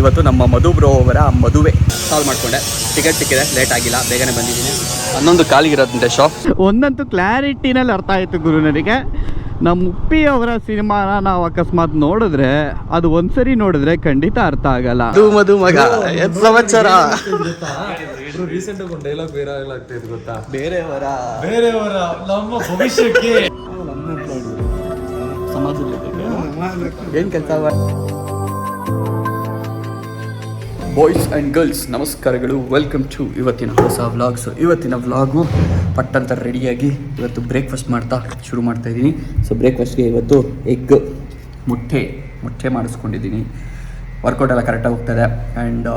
ಇವತ್ತು ನಮ್ಮ ಮಧು ಬ್ರೋ ಅವರ ಮದುವೆ. ಸಾಲ್ವ್ ಮಾಡ್ಕೊಂಡೆ. ಟಿಕೆಟ್ ಸಿಕ್ಕಿದೆ. ಲೇಟ್ ಆಗಿಲ್ಲ. ಬೇಗನೆ ಬಂದಿದ್ದೀನಿ. ಹನ್ನೊಂದು ಕಾಲಿಗಿರೋದಂತೆ ಶಾಪ್ ಒಂದಂತೂ ಕ್ಲಾರಿಟಿನಲ್ಲಿ ಅರ್ಥ ಆಯಿತು ಗುರು ನನಗೆ. ನಮ್ಮ ಉಪ್ಪಿ ಅವರ ಸಿನಿಮಾನ ನಾವು ಅಕಸ್ಮಾತ್ ನೋಡಿದ್ರೆ ಅದು ಒಂದ್ಸರಿ ನೋಡಿದ್ರೆ ಖಂಡಿತ ಅರ್ಥ ಆಗಲ್ಲ. ಮಧು ಮಧು ಮಗ. ಎದ್ ಸಮಾಚಾರ? ರೀಸೆಂಟ್ ಆಗಿ ಒಂದು ಡೈಲಾಗ್ ವೈರಲ್ ಆಗ್ತಿದೆ ಗೊತ್ತಾ ಬೇರೆಯವರ. ಬೇರೆಯವರ. ನಮ್ಮ ಭವಿಷ್ಯಕ್ಕೆ. ಏನು ಕೆಲಸ ಬಾಯ್ಸ್ ಆ್ಯಂಡ್ ಗರ್ಲ್ಸ್ ನಮಸ್ಕಾರಗಳು. ವೆಲ್ಕಮ್ ಟು ಇವತ್ತಿನ ಹೊಸ ವ್ಲಾಗ್ಸ್ ಇವತ್ತಿನ ವ್ಲಾಗು ಪಟ್ಟಂತ ರೆಡಿಯಾಗಿ ಇವತ್ತು ಬ್ರೇಕ್ಫಾಸ್ಟ್ ಮಾಡ್ತಾ ಶುರು ಮಾಡ್ತಾ ಇದ್ದೀನಿ. ಸೊ ಬ್ರೇಕ್ಫಾಸ್ಟ್ಗೆ ಇವತ್ತು ಎಗ್ ಮುಟ್ಟೆ ಮುಟ್ಟೆ ಮಾಡಿಸ್ಕೊಂಡಿದ್ದೀನಿ. ವರ್ಕೌಟ್ ಎಲ್ಲ ಕರೆಕ್ಟಾಗಿ ಹೋಗ್ತಾಯಿದೆ ಆ್ಯಂಡ್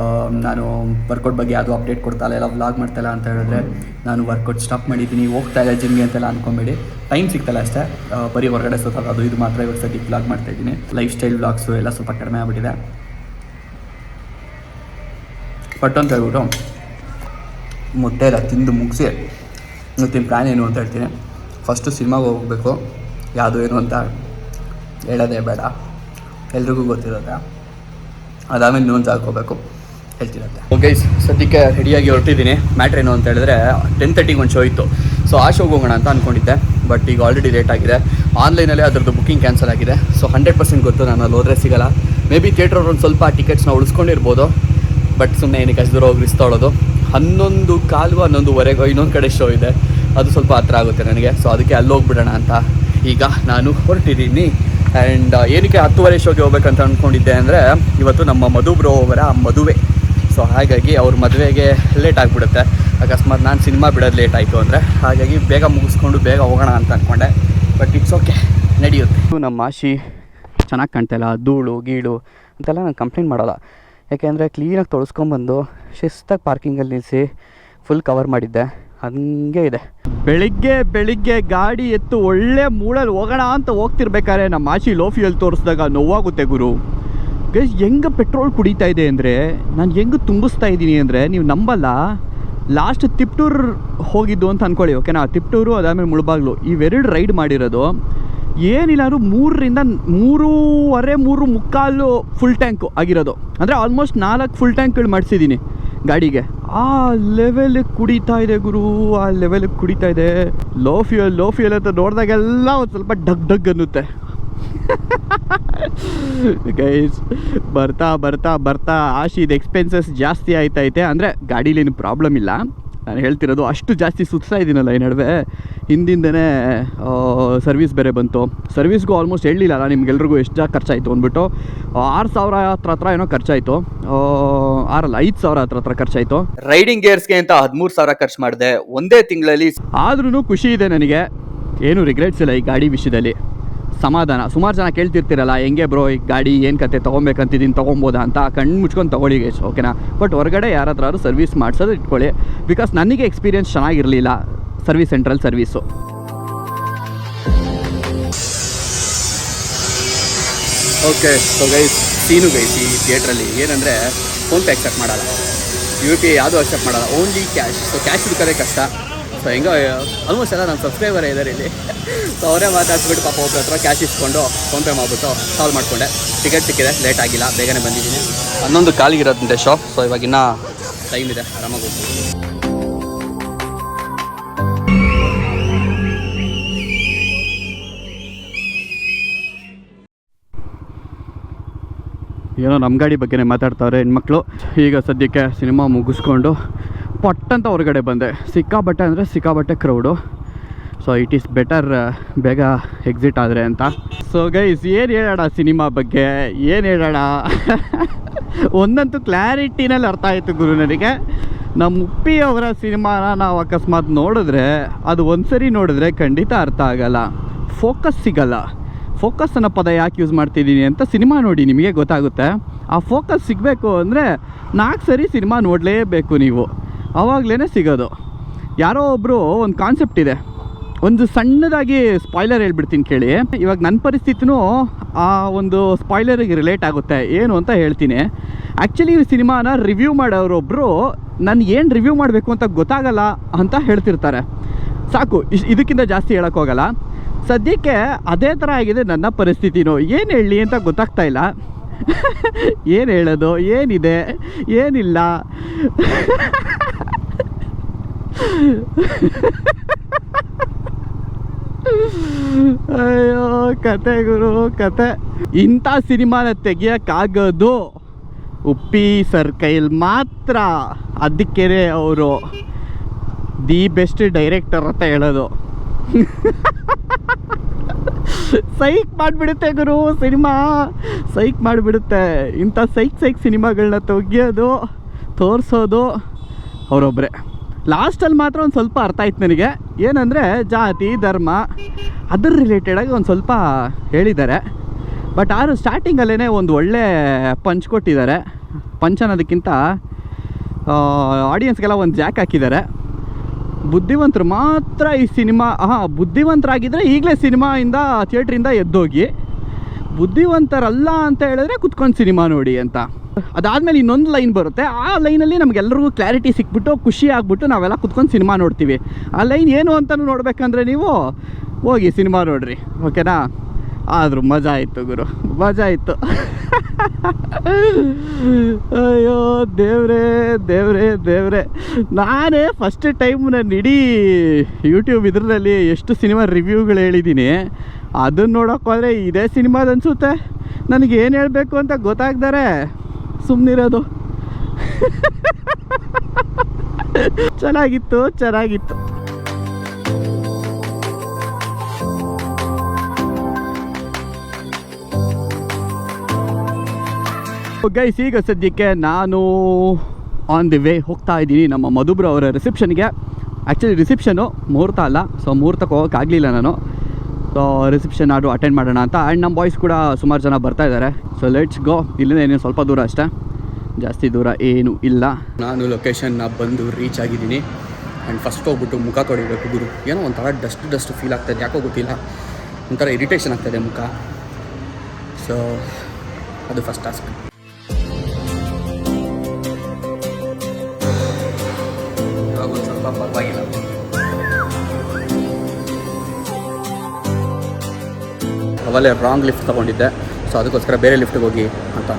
ನಾನು ವರ್ಕೌಟ್ ಬಗ್ಗೆ ಯಾವುದು ಅಪ್ಡೇಟ್ ಕೊಡ್ತಾ ಇಲ್ಲ ವ್ಲಾಗ್ ಮಾಡ್ತಾ ಇಲ್ಲ ಅಂತ ಹೇಳಿದ್ರೆ ನಾನು ವರ್ಕೌಟ್ ಸ್ಟಾಪ್ ಮಾಡಿದ್ದೀನಿ. ಹೋಗ್ತಾ ಇಲ್ಲ ಜಿಮ್ಗೆ ಅಂತೆಲ್ಲ ಅನ್ಕೊಂಬೇಡಿ. ಟೈಮ್ ಸಿಗ್ತಲ್ಲ ಅಷ್ಟೇ. ಬರೀ ಹೊರಗಡೆ ಸುತ್ತ ಅದು ಇದು ಮಾತ್ರ ಇವತ್ತು ಸದ್ಯಕ್ಕೆ ವ್ಲಾಗ್ ಮಾಡ್ತಾ ಇದ್ದೀನಿ. ಲೈಫ್ ಸ್ಟೈಲ್ ವ್ಲಾಗ್ಸು ಎಲ್ಲ ಸ್ವಲ್ಪ ಕಡಿಮೆ ಆಗಿಬಿಟ್ಟಿದೆ. ಬಟ್ ಅಂತ ಹೇಳ್ಬಿಟ್ಟು ಮೊಟ್ಟೆ ಎಲ್ಲ ತಿಂದು ಮುಗಿಸಿ ಇವತ್ತಿನ ಪ್ಲ್ಯಾನ್ ಏನು ಅಂತ ಹೇಳ್ತೀನಿ. ಫಸ್ಟು ಸಿನಿಮಾಗೆ ಹೋಗಬೇಕು. ಯಾವುದು ಏನು ಅಂತ ಹೇಳೋದೇ ಬೇಡ. ಎಲ್ರಿಗೂ ಗೊತ್ತಿರುತ್ತೆ ಅದಾದಮೇಲೆ ಇನ್ನೊಂದು ಹಾಕೋಬೇಕು ಹೇಳ್ತಿರತ್ತೆ ಓಕೆ ಸದ್ಯಕ್ಕೆ ರೆಡಿಯಾಗಿ ಹೊರಟಿದ್ದೀನಿ. ಮ್ಯಾಟ್ರ್ ಏನು ಅಂತ ಹೇಳಿದ್ರೆ ಟೆನ್ ತರ್ಟಿಗೆ ಒಂದು ಶೋ ಇತ್ತು. ಸೊ ಆ ಶೋಗೆ ಹೋಗೋಣ ಅಂತ ಅಂದ್ಕೊಂಡಿದ್ದೆ ಬಟ್ ಈಗ ಆಲ್ರೆಡಿ ಲೇಟ್ ಆಗಿದೆ. ಆನ್ಲೈನಲ್ಲಿ ಅದರದ್ದು ಬುಕ್ಕಿಂಗ್ ಕ್ಯಾನ್ಸಲ್ ಆಗಿದೆ. ಸೊ ಹಂಡ್ರೆಡ್ ಪರ್ಸೆಂಟ್ ಗೊತ್ತು, ನಾನು ಅಲ್ಲಿ ಹೋದ್ರೆ ಸಿಗಲ್ಲ. ಮೇ ಬಿ ಥಿಯೇಟ್ರ್ ಒಂದು ಸ್ವಲ್ಪ ಟಿಕೆಟ್ಸ್ನ ಉಳಿಸ್ಕೊಂಡಿರ್ಬೋದು. ಬಟ್ ಸುಮ್ಮನೆ ಏನಕ್ಕೆ ಅಷ್ಟು ದೂರ ಹೋಗಿ ರಿಸ್ ತೊಳೋದು. ಹನ್ನೊಂದು ಕಾಲು ಹನ್ನೊಂದುವರೆಗೂ ಇನ್ನೊಂದು ಕಡೆ ಶೋ ಇದೆ. ಅದು ಸ್ವಲ್ಪ ಹತ್ರ ಆಗುತ್ತೆ ನನಗೆ. ಸೊ ಅದಕ್ಕೆ ಅಲ್ಲಿ ಹೋಗ್ಬಿಡೋಣ ಅಂತ ಈಗ ನಾನು ಹೊರಟಿದ್ದೀನಿ. ಆ್ಯಂಡ್ ಏನಕ್ಕೆ ಹತ್ತುವರೆ ಶೋಗೆ ಹೋಗ್ಬೇಕಂತ ಅಂದ್ಕೊಂಡಿದ್ದೆ ಅಂದರೆ, ಇವತ್ತು ನಮ್ಮ ಮಧು ಬ್ರೋ ಅವರ ಮದುವೆ. ಸೊ ಹಾಗಾಗಿ ಅವ್ರ ಮದುವೆಗೆ ಲೇಟ್ ಆಗಿಬಿಡುತ್ತೆ. ಅಕಸ್ಮಾತ್ ನಾನು ಸಿನಿಮಾ ಬಿಡೋದು ಲೇಟ್ ಆಯಿತು ಅಂದರೆ. ಹಾಗಾಗಿ ಬೇಗ ಮುಗಿಸ್ಕೊಂಡು ಬೇಗ ಹೋಗೋಣ ಅಂತ ಅಂದ್ಕೊಂಡೆ ಬಟ್ ಇಟ್ಸ್ ಓಕೆ ನಡೆಯುತ್ತೆ. ನಮ್ಮ ಆಶಿ ಚೆನ್ನಾಗಿ ಕಾಣ್ತಾಯಿಲ್ಲ ಧೂಳು, ಗೀಳು ಅಂತೆಲ್ಲ ನಾನು ಕಂಪ್ಲೇಂಟ್ ಮಾಡಲ್ಲ. ಯಾಕೆಂದರೆ ಕ್ಲೀನಾಗಿ ತೊಳಸ್ಕೊಂಬಂದು ಶಿಸ್ತಾಗಿ ಪಾರ್ಕಿಂಗಲ್ಲಿ ನಿಲ್ಲಿಸಿ ಫುಲ್ ಕವರ್ ಮಾಡಿದ್ದೆ. ಹಂಗೆ ಇದೆ. ಬೆಳಿಗ್ಗೆ ಬೆಳಿಗ್ಗೆ ಗಾಡಿ ಎತ್ತು ಒಳ್ಳೆ ಮೂಳಲ್ಲಿ ಹೋಗೋಣ ಅಂತ ಹೋಗ್ತಿರ್ಬೇಕಾದ್ರೆ ನಮ್ಮ ಆಶಿ ಲೋ ಫ್ಯೂಯಲ್ ತೋರಿಸಿದಾಗ ನೋವಾಗುತ್ತೆ ಗುರು. ಗೈಸ್ ಹೆಂಗೆ ಪೆಟ್ರೋಲ್ ಕುಡಿತಾ ಇದೆ ಅಂದರೆ, ನಾನು ಹೆಂಗೆ ತುಂಬಿಸ್ತಾ ಇದ್ದೀನಿ ಅಂದರೆ, ನೀವು ನಂಬಲ್ಲ. ಲಾಸ್ಟ್ ತಿಪ್ಟೂರು ಹೋಗಿದ್ದು ಅಂತ ಅಂದ್ಕೊಳ್ಳಿ ಓಕೆನಾ ತಿಪ್ಟೂರು ಅದಾದಮೇಲೆ ಮುಳಬಾಗ್ಲು. ಇವೆರಡು ರೈಡ್ ಮಾಡಿರೋದು. ಏನಿಲ್ಲ ಅಂದ್ರೆ ಮೂರರಿಂದ ಮೂರೂವರೆ, ಮೂರು ಮುಕ್ಕಾಲು ಫುಲ್ ಟ್ಯಾಂಕು ಆಗಿರೋದು. ಅಂದರೆ ಆಲ್ಮೋಸ್ಟ್ ನಾಲ್ಕು ಫುಲ್ ಟ್ಯಾಂಕ್ಗಳು ಮಾಡಿಸಿದ್ದೀನಿ ಗಾಡಿಗೆ. ಆ ಲೆವೆಲಿಗೆ ಕುಡಿತಾ ಇದೆ ಗುರು, ಆ ಲೆವೆಲಿಗೆ ಕುಡಿತಾ ಇದೆ. ಲೋ ಫ್ಯೂಯಲ್ ಲೋ ಫ್ಯೂಯಲ್ ಅಂತ ನೋಡಿದಾಗೆಲ್ಲ ಒಂದು ಸ್ವಲ್ಪ ಡಗ್ ಡಗ್ ಅನ್ನುತ್ತೆ. ಗೈಸ್ ಬರ್ತಾ ಬರ್ತಾ ಬರ್ತಾ, ಆಶಿದ ಎಕ್ಸ್ಪೆನ್ಸಸ್ ಜಾಸ್ತಿ ಆಯ್ತೈತೆ. ಅಂದರೆ ಏನು ಪ್ರಾಬ್ಲಮ್ ಇಲ್ಲ. ನಾನು ಹೇಳ್ತಿರೋದು ಅಷ್ಟು ಜಾಸ್ತಿ ಸುತ್ತಾ ಇದ್ದೀನಲ್ಲ ಈ ನಡುವೆ. ಹಿಂದಿಂದನೇ ಸರ್ವಿಸ್ ಬೇರೆ ಬಂತು. ಸರ್ವಿಸ್ಗೂ ಆಲ್ಮೋಸ್ಟ್ ಹೇಳಲಿಲ್ಲಲ್ಲ ನಿಮ್ಗೆಲ್ರಿಗೂ ಎಷ್ಟು ಜಾಗ ಖರ್ಚಾಯಿತು ಅಂದ್ಬಿಟ್ಟು. ಆರು ಸಾವಿರ ಹತ್ರ ಹತ್ರ ಏನೋ ಖರ್ಚಾಯಿತು. ಆರಲ್ಲ ಐದು ಸಾವಿರ ಹತ್ರ ಹತ್ರ ಖರ್ಚಾಯಿತು. ರೈಡಿಂಗ್ ಗೇರ್ಸ್ಗೆ ಅಂತ ಹದಿಮೂರು ಸಾವಿರ ಖರ್ಚು ಮಾಡಿದೆ. ಒಂದೇ ತಿಂಗಳಲ್ಲಿ ಆದ್ರೂ ಖುಷಿ ಇದೆ ನನಗೆ. ಏನು ರಿಗ್ರೆಟ್ಸ್ ಇಲ್ಲ ಈ ಗಾಡಿ ವಿಷಯದಲ್ಲಿ. ಸಮಾಧಾನ. ಸುಮಾರು ಜನ ಕೇಳ್ತಿರ್ತೀರಲ್ಲ ಹೆಂಗೆ ಬ್ರೋ ಈ ಗಾಡಿ ಏನು ಕತೆ ತೊಗೊಬೇಕಂತಿದ್ದೀನಿ ತೊಗೊಬೋದಾ ಅಂತ? ಕಣ್ಣು ಮುಚ್ಕೊಂಡು ತೊಗೊಳ್ಳಿ ಗೈಸ್ ಓಕೆನಾ ಬಟ್ ಹೊರಗಡೆ ಯಾರಾದ್ರೂ ಸರ್ವಿಸ್ ಮಾಡಿಸೋದು ಇಟ್ಕೊಳ್ಳಿ. ಬಿಕಾಸ್ ನನಗೆ ಎಕ್ಸ್ಪೀರಿಯನ್ಸ್ ಚೆನ್ನಾಗಿರಲಿಲ್ಲ. Service central service. Okay so guys scene guys ಈ ಥಿಯೇಟ್ರಲ್ಲಿ ಏನಂದರೆ ಫೋನ್ಪೇ ಅಕ್ಸೆಪ್ಟ್ ಮಾಡಲ್ಲ. ಯು ಪಿ ಐ ಯಾವುದೂ ಅಕ್ಸೆಪ್ಟ್ ಮಾಡಲ್ಲ ಓನ್ಲಿ ಕ್ಯಾಶ್ ಸೊ ಕ್ಯಾಶ್ ಹುಡ್ಕೋದೇ ಕಷ್ಟ. ಸೊ ಹೆಂಗೋ ಆಲ್ಮೋಸ್ಟ್ ಎಲ್ಲ ನನ್ನ ಸಬ್ಸ್ಕ್ರೈಬರ್ ಇದ್ದಾರೆ ಇಲ್ಲಿ. ಸೊ ಅವರೇ ಮಾತಾಡ್ಸ್ಬಿಟ್ಟು ಪಾಪ ಒಬ್ಬರ ಹತ್ರ ಕ್ಯಾಶ್ ಇಸ್ಕೊಂಡು ಫೋನ್ಪೇ ಮಾಡಿಬಿಟ್ಟು ಸಾಲ್ವ್ ಮಾಡಿಕೊಂಡೆ. ಟಿಕೆಟ್ ಸಿಕ್ಕಿದೆ ಲೇಟ್ ಆಗಿಲ್ಲ ಬೇಗನೆ ಬಂದಿದ್ದೀನಿ. ಹನ್ನೊಂದು ಕಾಲಿಗಿರೋದಂತೆ ಶಾಪ್ ಸೊ ಇವಾಗಿನ್ನ ಟೈಮ್ ಇದೆ ಆರಾಮಾಗಿ ಹೋಗ್ಬೋದು. ಏನೋ ನಮ್ಮ ಗಾಡಿ ಬಗ್ಗೆನೇ ಮಾತಾಡ್ತಾವ್ರೆ ಹೆಣ್ಮಕ್ಳು. ಈಗ ಸದ್ಯಕ್ಕೆ ಸಿನಿಮಾ ಮುಗಿಸ್ಕೊಂಡು ಪಟ್ಟಂತ ಹೊರಗಡೆ ಬಂದೆ. ಸಿಕ್ಕಾಬಟ್ಟೆ ಅಂದರೆ ಸಿಕ್ಕಾಬಟ್ಟೆ crowd so it is better ಬೇಗ ಎಕ್ಸಿಟ್ ಆದರೆ ಅಂತ. ಸೊ ಗೈಸ್ ಏನು ಹೇಳೋಣ ಸಿನಿಮಾ ಬಗ್ಗೆ? ಏನು ಹೇಳೋಣ? ಒಂದಂತೂ ಕ್ಲಾರಿಟಿನಲ್ಲಿ ಅರ್ಥ ಆಯಿತು ಗುರು ನನಗೆ. ನಮ್ಮ ಉಪ್ಪಿ ಅವರ ಸಿನಿಮಾನ ನಾವು ಅಕಸ್ಮಾತ್ ನೋಡಿದ್ರೆ, ಅದು ಒಂದ್ಸರಿ ನೋಡಿದ್ರೆ ಖಂಡಿತ ಅರ್ಥ ಆಗಲ್ಲ. ಫೋಕಸ್ ಸಿಗಲ್ಲ. ಫೋಕಸ್ ಅನ್ನೋ ಪದ ಯಾಕೆ ಯೂಸ್ ಮಾಡ್ತಿದ್ದೀನಿ ಅಂತ ಸಿನಿಮಾ ನೋಡಿ ನಿಮಗೆ ಗೊತ್ತಾಗುತ್ತೆ. ಆ ಫೋಕಸ್ ಸಿಗಬೇಕು ಅಂದರೆ ನಾಲ್ಕು ಸರಿ ಸಿನಿಮಾ ನೋಡಲೇಬೇಕು ನೀವು. ಆವಾಗಲೇ ಸಿಗೋದು. ಯಾರೋ ಒಬ್ಬರು ಒಂದು ಕಾನ್ಸೆಪ್ಟ್ ಇದೆ. ಒಂದು ಸಣ್ಣದಾಗಿ ಸ್ಪಾಯ್ಲರ್ ಹೇಳ್ಬಿಡ್ತೀನಿ ಕೇಳಿ. ಇವಾಗ ನನ್ನ ಪರಿಸ್ಥಿತಿನೂ ಆ ಒಂದು ಸ್ಪಾಯ್ಲರಿಗೆ ರಿಲೇಟ್ ಆಗುತ್ತೆ. ಏನು ಅಂತ ಹೇಳ್ತೀನಿ. ಆ್ಯಕ್ಚುಲಿ ಈ ಸಿನಿಮಾನ ರಿವ್ಯೂ ಮಾಡೋರೊಬ್ಬರು ನಾನು ಏನು ರಿವ್ಯೂ ಮಾಡಬೇಕು ಅಂತ ಗೊತ್ತಾಗಲ್ಲ ಅಂತ ಹೇಳ್ತಿರ್ತಾರೆ. ಸಾಕು ಇದಕ್ಕಿಂತ ಜಾಸ್ತಿ ಹೇಳೋಕ್ಕೋಗಲ್ಲ. ಸದ್ಯಕ್ಕೆ ಅದೇ ಥರ ಆಗಿದೆ ನನ್ನ ಪರಿಸ್ಥಿತಿನೂ. ಏನು ಹೇಳಲಿ ಅಂತ ಗೊತ್ತಾಗ್ತಾ ಇಲ್ಲ. ಏನು ಹೇಳೋದು? ಏನಿದೆ? ಏನಿಲ್ಲ. ಅಯ್ಯೋ, ಕತೆ ಗುರು, ಕತೆ. ಇಂಥ ಸಿನಿಮಾನ ತೆಗಿಯೋಕ್ಕಾಗೋದು ಉಪ್ಪಿ ಸರ್ ಕೈಯಲ್ಲಿ ಮಾತ್ರ. ಅದಕ್ಕೆ ಅವರು. ದಿ ಬೆಸ್ಟ್ ಡೈರೆಕ್ಟರ್ ಅಂತ ಹೇಳೋದು. ಸೈಕ್ ಮಾಡಿಬಿಡುತ್ತೆ ಗುರು, ಸಿನಿಮಾ. ಸೈಕ್ ಮಾಡಿಬಿಡುತ್ತೆ. ಇಂಥ ಸೈಕ್ ಸೈಕ್ ಸಿನಿಮಾಗಳನ್ನ ತೆಗಿಯೋದು, ತೋರಿಸೋದು ಅವರೊಬ್ಬರೇ ಲಾಸ್ಟಲ್ಲಿ ಮಾತ್ರ ಒಂದು ಸ್ವಲ್ಪ ಅರ್ಥ ಆಯ್ತು ನನಗೆ. ಏನಂದರೆ ಜಾತಿ, ಧರ್ಮ, ಅದ್ರ ರಿಲೇಟೆಡಾಗಿ ಒಂದು ಸ್ವಲ್ಪ ಹೇಳಿದ್ದಾರೆ. ಬಟ್ ಆರು ಸ್ಟಾರ್ಟಿಂಗಲ್ಲೇ ಒಂದು ಒಳ್ಳೆ ಪಂಚ್ ಕೊಟ್ಟಿದ್ದಾರೆ. ಪಂಚ್ ಅನ್ನೋದಕ್ಕಿಂತ ಆಡಿಯನ್ಸ್ಗೆಲ್ಲ ಒಂದು ಜಾಕ್ ಹಾಕಿದ್ದಾರೆ. ಬುದ್ಧಿವಂತರು ಮಾತ್ರ ಈ ಸಿನಿಮಾ ಹಾಂ ಬುದ್ಧಿವಂತರಾಗಿದ್ದರೆ ಈಗಲೇ ಸಿನಿಮಾಯಿಂದ, ಥಿಯೇಟ್ರಿಂದ ಎದ್ದೋಗಿ ಬುದ್ಧಿವಂತರಲ್ಲ ಅಂತ ಹೇಳಿದ್ರೆ ಕುತ್ಕೊಂಡು ಸಿನಿಮಾ ನೋಡಿ ಅಂತ. ಅದಾದಮೇಲೆ ಇನ್ನೊಂದು ಲೈನ್ ಬರುತ್ತೆ. ಆ ಲೈನಲ್ಲಿ ನಮಗೆಲ್ಲರಿಗೂ ಕ್ಲಾರಿಟಿ ಸಿಕ್ಬಿಟ್ಟು, ಖುಷಿ ಆಗ್ಬಿಟ್ಟು ನಾವೆಲ್ಲ ಕುತ್ಕೊಂಡು ಸಿನಿಮಾ ನೋಡ್ತೀವಿ. ಆ ಲೈನ್ ಏನು ಅಂತಲೂ ನೋಡಬೇಕಂದ್ರೆ ನೀವು ಹೋಗಿ ಸಿನಿಮಾ ನೋಡ್ರಿ. ಓಕೆನಾ? ಆದರೂ ಮಜಾ ಆಯಿತು ಗುರು, ಮಜಾ ಆಯಿತು ಅಯ್ಯೋ, ದೇವ್ರೆ ದೇವ್ರೆ ದೇವ್ರೆ. ನಾನೇ ಫಸ್ಟ್ ಟೈಮ್ ನಾನು ಇಡೀ ಯೂಟ್ಯೂಬ್ ಇದರಲ್ಲಿ ಎಷ್ಟು ಸಿನಿಮಾ ರಿವ್ಯೂಗಳು ಹೇಳಿದ್ದೀನಿ. ಅದನ್ನು ನೋಡೋಕೆ ಹೋದರೆ ಇದೇ ಸಿನಿಮಾದ ಅನಿಸುತ್ತೆ. ನನಗೆ ಏನು ಹೇಳಬೇಕು ಅಂತ ಗೊತ್ತಾಗ್ದಾರೆ. ಸುಮ್ಮನಿರೋದು ಚೆನ್ನಾಗಿತ್ತು ಚೆನ್ನಾಗಿತ್ತು. ಗೈಸ್ ಈಗ ಸದ್ಯಕ್ಕೆ ನಾನು ಆನ್ ದಿ ವೇ ಹೋಗ್ತಾ ಇದ್ದೀನಿ ನಮ್ಮ ಮಧುಬ್ರ ಅವರ ರಿಸೆಪ್ಷನ್ಗೆ ಆ್ಯಕ್ಚುಲಿ ರಿಸೆಪ್ಷನು ಮುಹೂರ್ತ ಅಲ್ಲ ಸೊ ಮುಹೂರ್ತಕ್ಕೆ ಹೋಗೋಕ್ಕಾಗಲಿಲ್ಲ ನಾನು. ಸೊ ರಿಸೆಪ್ಷನ್ ಆಡು ಅಟೆಂಡ್ ಮಾಡೋಣ ಅಂತ. ಆ್ಯಂಡ್ ನಮ್ಮ ಬಾಯ್ಸ್ ಕೂಡ ಸುಮಾರು ಜನ ಬರ್ತಾ ಇದ್ದಾರೆ. ಸೊ ಲೆಟ್ಸ್ ಗೋ ಇಲ್ಲಿಂದ ಏನೇನು ಸ್ವಲ್ಪ ದೂರ ಅಷ್ಟೇ. ಜಾಸ್ತಿ ದೂರ ಏನು ಇಲ್ಲ. ನಾನು ಲೊಕೇಶನ್ನ ಬಂದು ರೀಚ್ ಆಗಿದ್ದೀನಿ. ಆ್ಯಂಡ್ ಫಸ್ಟ್ ಹೋಗ್ಬಿಟ್ಟು ಮುಖ ತೊಳಿಬೇಕು ಗುರು. ಏನೋ ಒಂಥರ ಡಸ್ಟ್ ಡಸ್ಟ್ ಫೀಲ್ ಆಗ್ತದೆ. ಯಾಕೋ ಗೊತ್ತಿಲ್ಲ. ಒಂಥರ ಇರಿಟೇಷನ್ ಆಗ್ತದೆ ಮುಖ. ಸೊ ಅದು ಫಸ್ಟ್ ಟಾಸ್ಕ್ ಸ್ವಲ್ಪ ಪರವಾಗಿಲ್ಲ ಅವಲ್ಲೇ ರಾಂಗ್ ಲಿಫ್ಟ್ ತೊಗೊಂಡಿದ್ದೆ ಸೊ ಅದಕ್ಕೋಸ್ಕರ ಬೇರೆ ಲಿಫ್ಟ್ಗೆ ಹೋಗಿ ಅಂತ.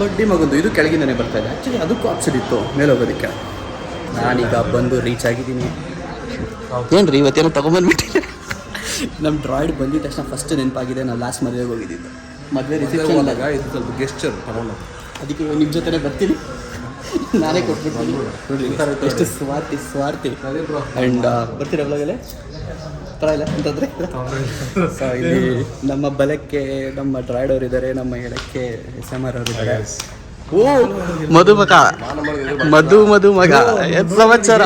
ಬಡ್ಡಿ ಮಗಂದು ಇದು ಕೆಳಗಿಂದನೇ ಬರ್ತಾ ಇದೆ. ಆ್ಯಕ್ಚುಲಿ ಅದಕ್ಕೂ ಆಪ್ಷನ್ ಇತ್ತು ಮೇಲೆ ಹೋಗೋದಕ್ಕೆ ನಾನೀಗ ಬಂದು ರೀಚ್ ಆಗಿದ್ದೀನಿ. ಏನು ರೀ ಇವತ್ತೇನೋ ತೊಗೊಂಬಂದ್ಬಿಟ್ಟಿದೆ ನಮ್ಮ ಡ್ರಾಯ್ಡ್ ಬಂದಿದ್ದ ತಕ್ಷಣ ಫಸ್ಟ್ ನೆನಪಾಗಿದೆ ನಾವು ಲಾಸ್ಟ್ ಮದುವೆಗೆ ಹೋಗಿದ್ದಿದ್ದು. ಮದುವೆ ರಿಸೆಪ್ಷನ್ ಇದು ಸ್ವಲ್ಪ ಗೆಸ್ಟರ್ ತಗೊಂಡು. ಅದಕ್ಕೆ ನಿಮ್ಮ ಜೊತೆನೇ ಬರ್ತೀನಿ. ನಾನೇ ನೋಡಿ ಎಷ್ಟು ಸ್ವಾರ್ಥಿ ಸ್ವಾರ್ಥಿ. ಆ್ಯಂಡ್ ಬರ್ತೀರಾ ಒಳಗಡೆ ಪರವಾಗಿಲ್ಲ ಅಂತಂದ್ರೆ? ಸೊ ಇಲ್ಲಿ. ನಮ್ಮ ಬಲಕ್ಕೆ ನಮ್ಮ ಡ್ರಾಯ್ಡ್ ಅವ್ರು ಇದ್ದಾರೆ ನಮ್ಮ ಎಡಕ್ಕೆ ಎಸ್ ಎಂ ಆರ್ ಅವರು ಇದ್ದಾರೆ. ಓ ಮಧುಮಗ ಮಧು ಮಧು ಮಗ. ಎದ್ ಸಮಾಚಾರ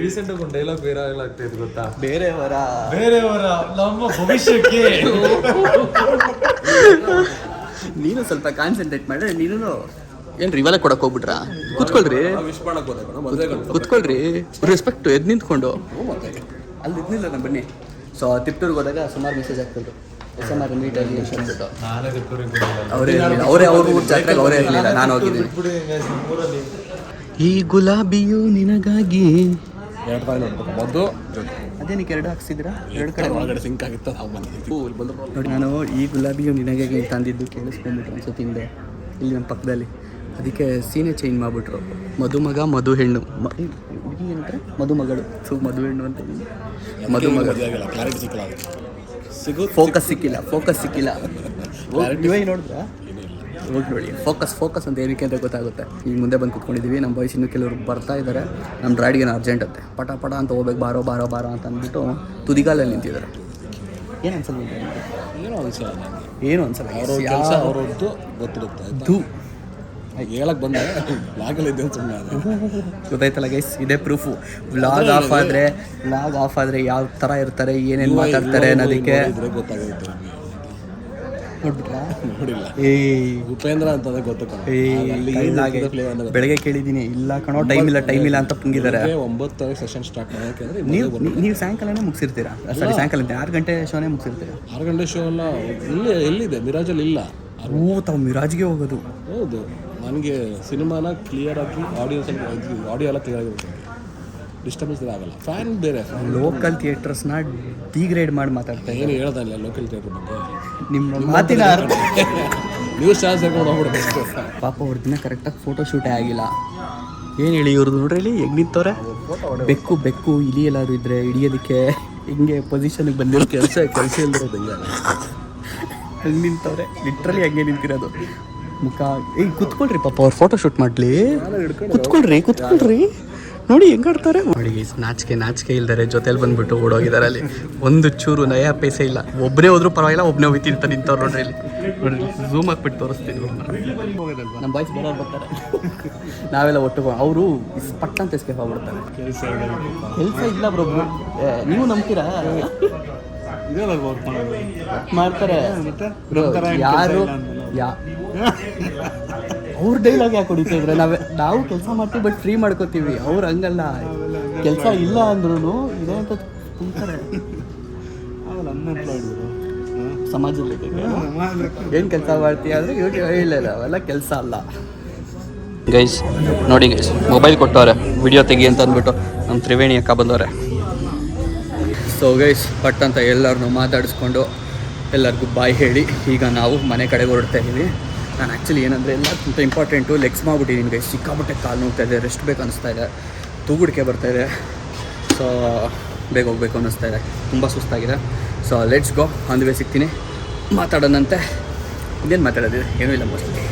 ರೀಸೆಂಟ್ ಡೈಲಾಗ್ ಗೊತ್ತಾ? ಬೇರೆಯವರ. ಬೇರೆಯವರ ನಮ್ಮ ಭವಿಷ್ಯಕ್ಕೆ. ನೀನು ಸ್ವಲ್ಪ ಕಾನ್ಸಂಟ್ರೇಟ್ ಮಾಡ್ರೆ ನೀನು ಏನ್ರಿ ಇವೆಲ್ಲ ಕೊಡಕ್ ಹೋಗ್ಬಿಟ್ರಾ? ಕುತ್ಕೊಳ್ರಿ. ವಿಶ್ ಮಾಡಕ್ ಹೋದಾಗ ಮದುವೆ ಕುತ್ಕೊಳ್ರಿ. ರೆಸ್ಪೆಕ್ಟ್ ಎದ್ ನಿಂತ್ಕೊಂಡು. ಅಲ್ಲಿ ಇದ್ನಿಲ್ಲ ನಾನು ಬನ್ನಿ. ಸೊ ತಿಪ್ಟೂರ್ಗೆ ಹೋದಾಗ ಸುಮಾರು ಮೆಸೇಜ್ ಆಗ್ತಿದ್ರು. ಎಸ್ ಎಂ ಆರ್ ಮೀಟ್ ಆಗಿ ಅಂತ ಅಂದ್ಬಿಟ್ಟು ಅವರೇ ಅವರೇ ಅವ್ರ ಊರ ಜಾತ್ರೆಗೆ ಅವರೇ ಇರಲಿಲ್ಲ. ನಾನು ಹೋಗಿದ್ದೀನಿ. ಈ ಗುಲಾಬಿಯು ನಿನಗಾಗಿ. ಎರಡು ಬಾಯ್ ನೋಡ್ಬೇಕು ಅದೇನಕ್ಕೆ ಎರಡು ಹಾಕ್ಸಿದ್ರಾ? ಎರಡು ಕಡೆ ಒಳಗಡೆ ಸಿಂಕ್ ಆಗಿತ್ತು ನಾವು ಬಂದಿದ್ದೀವಿ ಇಲ್ಲಿ ಬಂದ್ರು. ನೋಡಿ ನಾನು ಈ ಗುಲಾಬಿಯು ನಿನಗಾಗಿ ತಂದಿದ್ದು ಕೇಳಿಸ್ಕೊಂಡ್ಬಿಟ್ಟು ಅನ್ಸುತ್ತೆ ಹಿಂದೆ. ಇಲ್ಲಿ ನಮ್ಮ ಪಕ್ಕದಲ್ಲಿ. ಅದಕ್ಕೆ ಸೀನೆ ಚೇಂಜ್ ಮಾಡಿಬಿಟ್ರು. ಮದುಮಗ ಮಧು ಹೆಣ್ಣು. ಹುಡುಗಿ ಏನಂತಾರೆ? ಮದುಮಗಳು ಸೊ ಮಧು ಹೆಣ್ಣು ಅಂತ. ಮದುಮಗ ಕ್ಲಾರಿಟಿ ಸಿಕ್ಕಿಲ್ಲ ಸಿಗೋ ಫೋಕಸ್ ಸಿಕ್ಕಿಲ್ಲ ಫೋಕಸ್ ಸಿಕ್ಕಿಲ್ಲ. ನೀವೇ ನೋಡಿದ್ರಾ? ಹೋಗಿ ನೋಡಿ. ಫೋಕಸ್ ಫೋಕಸ್ ಅಂತ ಏನಕ್ಕೆ ಅಂತ ಗೊತ್ತಾಗುತ್ತೆ. ಈಗ ಮುಂದೆ ಬಂದು ಕುತ್ಕೊಂಡಿದ್ದೀವಿ ನಮ್ಮ ಬಾಯ್ಸ್ ಇನ್ನೂ ಕೆಲವರು ಬರ್ತಾ ಇದ್ದಾರೆ ನಮ್ಮ ಡ್ರೈಡ್ಗೆ ಅರ್ಜೆಂಟ್ ಅಂತೆ. ಪಟ ಪಟ ಅಂತ ಹೋಗ್ಬೇಕು ಬಾರೋ ಬಾರೋ ಬಾರೋ ಅಂತ ಅಂದ್ಬಿಟ್ಟು ತುದಿಗಾಲಲ್ಲಿ ನಿಂತಿದ್ದಾರೆ. ಏನು ಅನ್ಸಲ್ಲ? ಏನೋ ಅನ್ಸಲ್ಲ ಏನು ಅನ್ಸಲ್ಲ. ಅವರದ್ದು ಕೆಲಸ ಅವ್ರದ್ದು ಗೊತ್ತಿರುತ್ತೆ ಹೇಳಕ್ ಬಂದೆ. ಲಾಗಲ್ಲಿ ಇದ್ದೇನೆ ಸುಮ್ಮನೆ ಅದು ಗೊತ್ತಾಯ್ತಲ್ಲ ಗೈಸ್ ಇದೇ ಪ್ರೂಫು ವ್ಲಾಗ್ ಆಫ್ ಆದರೆ ವ್ಲಾಗ್ ಆಫ್ ಆದರೆ ಯಾವ ಥರ ಇರ್ತಾರೆ ಏನೇನು ಮಾತಾಡ್ತಾರೆ ಅನ್ನೋದಕ್ಕೆ ಗೊತ್ತಾಗುತ್ತೆ ನೋಡ್ಬಿಟ್ರಾ? ನೋಡಿಲ್ಲ. ಏಯ್. ಉಪೇಂದ್ರ ಅಂತಂದ್ರೆ ಗೊತ್ತು ಅಲ್ಲಿ ಬೆಳಗ್ಗೆ ಕೇಳಿದ್ದೀನಿ ಇಲ್ಲ ಕಣೋ ಟೈಮ್ ಇಲ್ಲ ಟೈಮ್ ಇಲ್ಲ ಅಂತ ಪುಂಗಿದ್ದಾರೆ. ಒಂಬತ್ತು ಸೆಷನ್ ಸ್ಟಾರ್ಟ್ ಮಾಡೋಕೆ ನೀವು ನೀವು ಸಾಯಂಕಾಲನೇ ಮುಗಿಸಿರ್ತೀರಾ? ಸಾರಿ ಸಾಯಂಕಾಲ ಅಂತ ಆರು ಗಂಟೆ ಶೋನೇ ಮುಗಿಸಿರ್ತೀರಾ? ಆರು ಗಂಟೆ ಶೋ ಎಲ್ಲ ಇಲ್ಲಿ ಎಲ್ಲಿದೆ? ಮಿರಾಜಲ್ಲಿ ಇಲ್ಲ. ಓ ತಾವು ಮಿರಾಜ್ಗೆ ಹೋಗೋದು. ಹೌದು. ನನಗೆ ಸಿನಿಮಾನ ಕ್ಲಿಯರ್ ಆಗಿ ಆಡಿಯೋ ಆಡಿಯೋ ಎಲ್ಲ ಕ್ಲಿಯರ್ ಆಗಿರುತ್ತೆ ಡಿಸ್ಟರ್ಬೆನ್ಸ್ ಆಗಲ್ಲ. ಫ್ಯಾನ್ ಬೇರೆ ಲೋಕಲ್ ಥಿಯೇಟರ್ಸ್ನ ಡಿಗ್ರೇಡ್ ಮಾಡಿ ಮಾತಾಡ್ತಾ ಏನು ಹೇಳೋದಲ್ಲ ಲೋಕಲ್ ಥಿಯೇಟರ್ ಬಗ್ಗೆ. ನಿಮ್ಮ ಮಾತಿನ ಅರ್ಥ ನ್ಯೂಸ್ ಚಾನ್ಸ್ ಹೇಳ್ಕೊಂಡು ಹೋಗ್ಬಿಡ್ಬೇಕು ಪಾಪ ಅವ್ರ ದಿನ ಕರೆಕ್ಟಾಗಿ ಫೋಟೋ ಶೂಟೇ ಆಗಿಲ್ಲ. ಏನು ಹೇಳಿ ಇವ್ರದ್ದು ನೋಡ್ರಿ ಇಲ್ಲಿ? ಹೆಂಗೆ ನಿಂತವ್ರೆ? ಬೆಕ್ಕು ಬೆಕ್ಕು ಇಲಿ ಎಲ್ಲಾದ್ರು ಇದ್ದರೆ ಹಿಡಿಯೋದಕ್ಕೆ ಹಿಂಗೆ ಪೊಸಿಷನ್ಗೆ ಬಂದಿರೋ ಕೆಲಸ ಕೆಲಸ ಇಲ್ದಿರೋದು ಹೆಂಗೆ? ಹಂಗೆ ನಿಂತವ್ರೆ? ಲಿಟ್ರಲಿ ಹಂಗೆ ನಿಂತಿರೋದು. ಮುಖ. ಈಗ ಕುತ್ಕೊಳ್ರಿ ಪಾಪ ಅವ್ರು ಫೋಟೋ ಶೂಟ್ ಮಾಡಲಿ. ಕುತ್ಕೊಳ್ರಿ ಕುತ್ಕೊಳ್ರಿ. ನೋಡಿ ಹೆಂಗಾಡ್ತಾರೆ ನೋಡಿ ನಾಚಿಕೆ ನಾಚಿಕೆ ಇಲ್ದಾರೆ ಜೊತೆಲಿ ಬಂದ್ಬಿಟ್ಟು ಓಡೋಗಿದ್ದಾರೆ ಅಲ್ಲಿ. ಒಂದು ಚೂರು ನಯ ಪೈಸೆ ಇಲ್ಲ. ಒಬ್ಬನೇ ಹೋದ್ರೂ ಪರವಾಗಿಲ್ಲ ಒಬ್ಬನೇ ಹೋಗಿ ಅಂತ ನಿಂತವ್ರು ನೋಡ್ರಿ ಇಲ್ಲಿ. ನೋಡ್ರಿ ಝೂಮ್ ಹಾಕ್ಬಿಟ್ಟು ತೋರಿಸ್ತೀನಿ ನಮ್ಮ ಬಾಯ್ಸ್ ಬರೋರು ಬರ್ತಾರೆ. ನಾವೆಲ್ಲ ಒಟ್ಟು ಅವರು ಪಟ್ಟ ಅಂತ ಎಸ್ಕೇಪ್ ಆಗ್ಬಿಡ್ತಾರೆ. ಕೆಲಸ ಇಲ್ಲ ಬ್ರೋ ನೀವು ನಂಬ್ತೀರಾ? ಮಾಡ್ತಾರೆ. ಯಾರು ಯಾ ಅವ್ರ ಡೈಲಾಗ್ ಯಾಕೆ ಹೊಡಿತಾ ಇದ್ರೆ ನಾವೇ ನಾವು ಕೆಲಸ ಮಾಡ್ತೀವಿ ಬಟ್ ಫ್ರೀ ಮಾಡ್ಕೋತೀವಿ. ಅವ್ರು ಹಂಗಲ್ಲ. ಕೆಲಸ ಇಲ್ಲ ಅಂದ್ರೂ ಇದೆ ಅಂತ ತುಂಬ್ತಾರೆ ಅನ್ಎಂಪ್ಲಾಯ್ಡ್ ಸಮಾಜದಲ್ಲಿ ಏನು ಕೆಲಸ ಮಾಡ್ತೀಯ ಅಂದರೆ ಯೂಟ್ಯೂಬ್ ಇಲ್ಲ ಇಲ್ಲ. ಅವೆಲ್ಲ ಕೆಲಸ ಅಲ್ಲ. ಗೈಸ್ ನೋಡಿ ಗೈಸ್ ಮೊಬೈಲ್ ಕೊಟ್ಟವ್ರೆ. ವಿಡಿಯೋ ತೆಗಿ ಅಂತ ಅಂದ್ಬಿಟ್ಟು ನಮ್ಮ ತ್ರಿವೇಣಿ ಅಕ್ಕ ಬಂದವ್ರೆ. ಸೊ ಗೈಸ್ ಪಟ್ ಅಂತ ಎಲ್ಲರನ್ನೂ ಮಾತಾಡಿಸ್ಕೊಂಡು ಎಲ್ಲರಿಗೂ ಬಾಯ್ ಹೇಳಿ. ಈಗ ನಾವು ಮನೆ ಕಡೆಗೆ ಹೊರಡ್ತಾ ಇದ್ದೀವಿ ನಾನು ಆ್ಯಕ್ಚುಲಿ ಏನಂದರೆ ಎಲ್ಲಕ್ಕಿಂತ ಇಂಪಾರ್ಟೆಂಟು ಲೆಗ್ಸ್ ಮಾಡ್ಬಿಟ್ಟು ನಿಮಗೆ ಸಿಕ್ಕಾಬಿಟ್ಟೆ ಕಾಲು ನೋಡ್ತಾ ಇದೆ ರೆಸ್ಟ್ ಬೇಕು ಅನಿಸ್ತಾ ಇದೆ. ತೂಗುಡಿಕೆ ಬರ್ತಾ ಇದೆ. ಸೊ ಬೇಗ ಹೋಗ್ಬೇಕು ಅನ್ನಿಸ್ತಾ ಇದೆ. ತುಂಬ ಸುಸ್ತಾಗಿದೆ. So let's go on the way ಸಿಗ್ತೀನಿ. ಮಾತಾಡೋಣಂತೆ. ಇನ್ನೇನು ಮಾತಾಡೋದಿದೆ ಏನೂ ಇಲ್ಲ ಮೋಸ್ಟ್ಲಿ